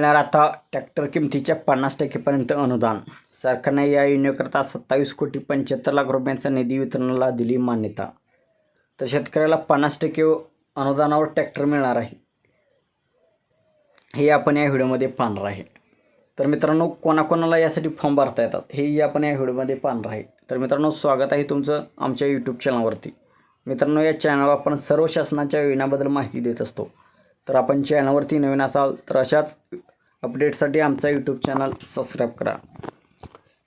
मिळणार आता ट्रॅक्टर किमतीच्या पन्नास टक्केपर्यंत अनुदान. सरकारने या योजनेकरता सत्तावीस कोटी पंच्याहत्तर लाख रुपयांचा निधी वितरणाला दिली मान्यता. तर शेतकऱ्याला पन्नास टक्के अनुदानावर ट्रॅक्टर मिळणार आहे. हे आपण या व्हिडिओमध्ये पाहणार आहे. तर मित्रांनो कोणाकोणाला यासाठी फॉर्म भरता येतात हेही आपण या व्हिडिओमध्ये पाहणार आहे. तर मित्रांनो स्वागत आहे तुमचं आमच्या यूट्यूब चॅनलवरती. मित्रांनो या चॅनलवर आपण सर्व शासनाच्या योजनाबद्दल माहिती देत असतो. तर आपण चॅनलवरती नवीन असाल तर अशाच अपडेटसाठी आमचा यूट्यूब चॅनल सबस्क्राईब करा.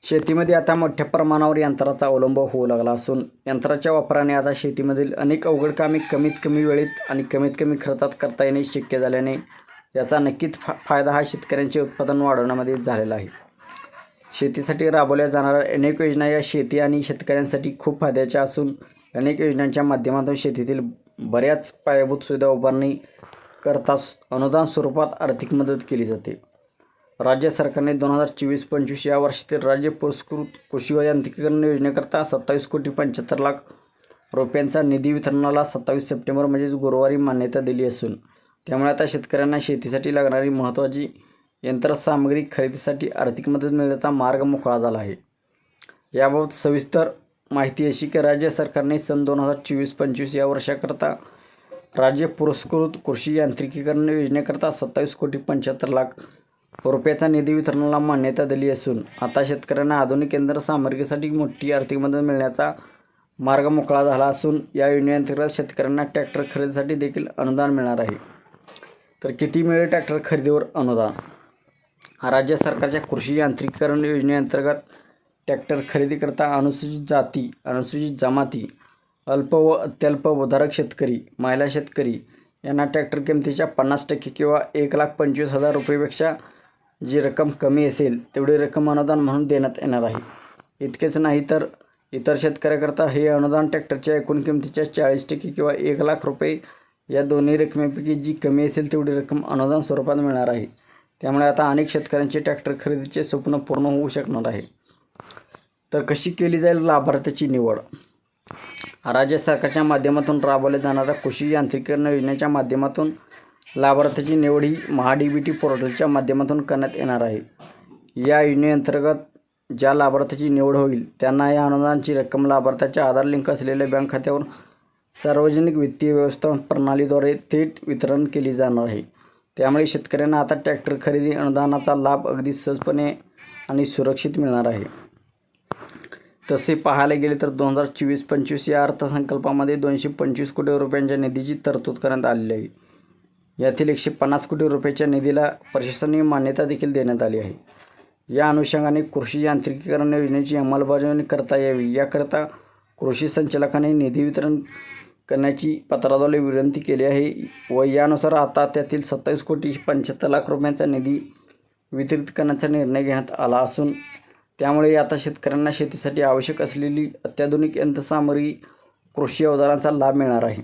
शेतीमध्ये आता मोठ्या प्रमाणावर यंत्राचा अवलंब होऊ लागला असून यंत्राच्या वापराने आता शेतीमधील अनेक अवघड कामे कमीत कमी वेळेत आणि कमीत कमी खर्चात करता येणे शक्य झाल्याने याचा नक्कीच फा फायदा हा शेतकऱ्यांचे उत्पादन वाढवण्यामध्ये झालेला आहे. शेतीसाठी राबवल्या जाणाऱ्या अनेक योजना या शेती आणि शेतकऱ्यांसाठी खूप फायद्याच्या असून अनेक योजनांच्या माध्यमातून शेतीतील बऱ्याच पायाभूत सुविधा उभारणी करता अनुदान स्वरूपात आर्थिक मदत केली जाते. राज्य सरकारने दोन हजार चोवीस पंचवीस या वर्षातील राज्य पुरस्कृत कृषी व यांत्रिकीकरण योजनेकरता सत्तावीस कोटी पंच्याहत्तर लाख रुपयांचा निधी वितरणाला सत्तावीस सप्टेंबर म्हणजेच गुरुवारी मान्यता दिली असून त्यामुळे आता शेतकऱ्यांना शेतीसाठी लागणारी महत्त्वाची यंत्रसामग्री खरेदीसाठी आर्थिक मदत मिळण्याचा मार्ग मोकळा झाला आहे. याबाबत सविस्तर माहिती अशी की राज्य सरकारने सन दोन हजार चोवीस पंचवीस या वर्षाकरता राज्य पुरस्कृत कृषी यांत्रिकीकरण योजनेकरता सत्तावीस कोटी पंच्याहत्तर लाख रुपयाचा निधी वितरणाला मान्यता दिली असून आता शेतकऱ्यांना आधुनिक यंत्रसामग्रीसाठी मोठी आर्थिक मदत मिळण्याचा मार्ग मोकळा झाला असून या योजनेअंतर्गत शेतकऱ्यांना ट्रॅक्टर खरेदीसाठी देखील अनुदान मिळणार आहे. तर किती मिळेल ट्रॅक्टर खरेदीवर अनुदान? राज्य सरकारच्या कृषी यांत्रिकीकरण योजनेअंतर्गत ट्रॅक्टर खरेदीकरता अनुसूचित जाती अनुसूचित जमाती अल्प व अत्यल्प उधारक शेतकरी महिला शेतकरी यांना ट्रॅक्टर किमतीच्या पन्नास टक्के किंवा एक लाख पंचवीस हजार रुपयेपेक्षा जी रक्कम कमी असेल तेवढी रक्कम अनुदान म्हणून देण्यात येणार आहे. इतकेच नाही तर इतर शेतकऱ्याकरता हे अनुदान ट्रॅक्टरच्या एकूण किमतीच्या चाळीस टक्के किंवा एक लाख रुपये या दोन्ही रकमेपैकी जी कमी असेल तेवढी रक्कम अनुदान स्वरूपात मिळणार आहे. त्यामुळे आता अनेक शेतकऱ्यांचे ट्रॅक्टर खरेदीचे स्वप्न पूर्ण होऊ शकणार आहे. तर कशी केली जाईल लाभार्थ्याची निवड? राज्य सरकारच्या माध्यमातून राबवल्या जाणाऱ्या कृषी यांत्रिकीकरण योजनेच्या माध्यमातून लाभार्थ्याची निवड ही महाडीबीटी बी टी पोर्टलच्या माध्यमातून करण्यात येणार आहे. या योजनेअंतर्गत ज्या लाभार्थ्याची निवड होईल त्यांना या अनुदानाची रक्कम लाभार्थ्याच्या आधार लिंक असलेल्या बँक खात्यावर सार्वजनिक वित्तीय व्यवस्थापन प्रणालीद्वारे थेट वितरण केली जाणार आहे. त्यामुळे शेतकऱ्यांना आता ट्रॅक्टर खरेदी अनुदानाचा लाभ अगदी सहजपणे आणि सुरक्षित मिळणार आहे. तसे पाहायला गेले तर दोन हजार चोवीस पंचवीस या अर्थसंकल्पामध्ये दोनशे पंचवीस कोटी रुपयांच्या निधीची तरतूद करण्यात आलेली आहे. यातील एकशे पन्नास कोटी रुपयाच्या निधीला प्रशासनीय मान्यता देखील देण्यात आली आहे. या अनुषंगाने कृषी यांत्रिकीकरण योजनेची अंमलबजावणी करता यावी. याकरता कृषी संचालकाने निधी वितरण करण्याची पत्राद्वारे विनंती केली आहे व यानुसार आता त्यातील सत्तावीस कोटी पंच्याहत्तर लाख रुपयांचा निधी वितरित करण्याचा निर्णय घेण्यात आला असून त्यामुळे आता शेतकऱ्यांना शेतीसाठी आवश्यक असलेली अत्याधुनिक यंत्रसामग्री कृषी अवजारांचा लाभ मिळणार आहे.